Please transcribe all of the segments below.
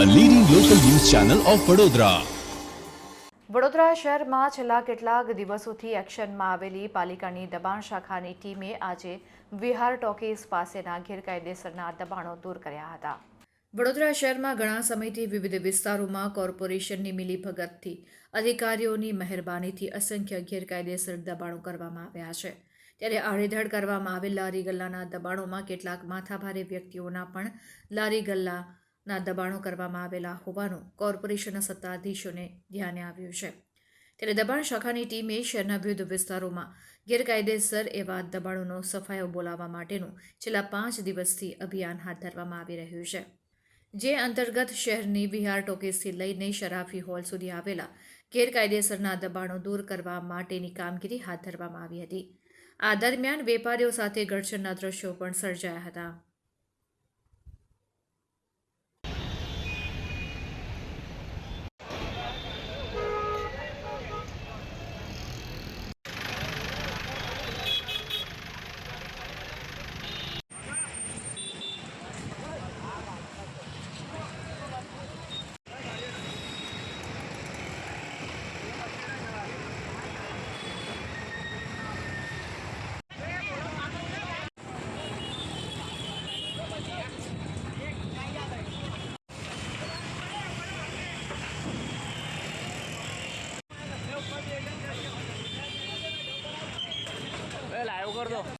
Channel of Vadodara Vadodara શહેરમાં છેલ્લા કેટલાક દિવસોથી એક્શનમાં આવેલી પાલિકાની દબાણ શાખાની ટીમે આજે વિહાર ટોકીઝ પાસેના ગેરકાયદેસરના દબાણો દૂર કર્યા હતા. વડોદરા શહેરમાં ઘણા સમયથી વિવિધ વિસ્તારોમાં કોર્પોરેશનની મિલીભગતથી, અધિકારીઓની મહેરબાનીથી અસંખ્ય ગેરકાયદેસર દબાણો કરવામાં આવ્યા છે. ત્યારે આડેધડ કરવામાં આવેલ લારી ગલ્લાના દબાણોમાં કેટલાક માથાભારે વ્યક્તિઓના પણ લારી ગલ્લાના દબાણો કરવામાં આવેલા હોવાનું કોર્પોરેશનના સત્તાધીશોને ધ્યાને આવ્યું છે. ત્યારે દબાણ શાખાની ટીમે શહેરના વિવિધ વિસ્તારોમાં ગેરકાયદેસર એવા દબાણોનો સફાયો બોલાવવા માટેનું છેલ્લા પાંચ દિવસથી અભિયાન હાથ ધરવામાં આવી રહ્યું છે. જે અંતર્ગત શહેરની વિહાર ટોકીસથી લઈને શરાફી હોલ સુધી આવેલા ગેરકાયદેસરના દબાણો દૂર કરવા માટેની કામગીરી હાથ ધરવામાં આવી હતી. આ દરમિયાન વેપારીઓ સાથે ઘર્ષણના દ્રશ્યો પણ સર્જાયા હતા. 들어서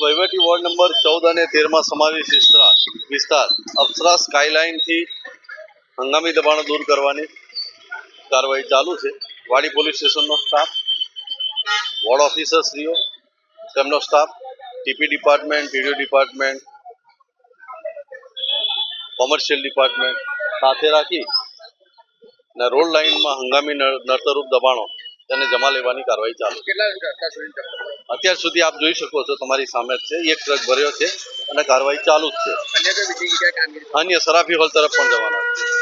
વહીવટી વોર્ડ નંબર ચૌદ અને તેરમાં સમાવેશ વિસ્તાર વિસ્તાર અપ્સરા સ્કાયલાઇનથી હંગામી દબાણો દૂર કરવાની કાર્યવાહી ચાલુ છે. વાડી પોલીસ સ્ટેશનનો સ્ટાફ, વોર્ડ ઓફિસરશ્રીઓ, તેમનો staff, TP department TDO department, commercial department સાથે રાખી ને રોડ લાઇનમાં હંગામી નર્તરૂપ દબાણો તેને જમા લેવાની કાર્યવાહી ચાલુ છે. અત્યાર સુધી આપ જોઈ શકો છો તમારી સામે જ છે. એક ટ્રક ભર્યો છે અને કાર્યવાહી ચાલુ જ છે. અન્ય સરાફી હોલ તરફ પણ જવાના છે.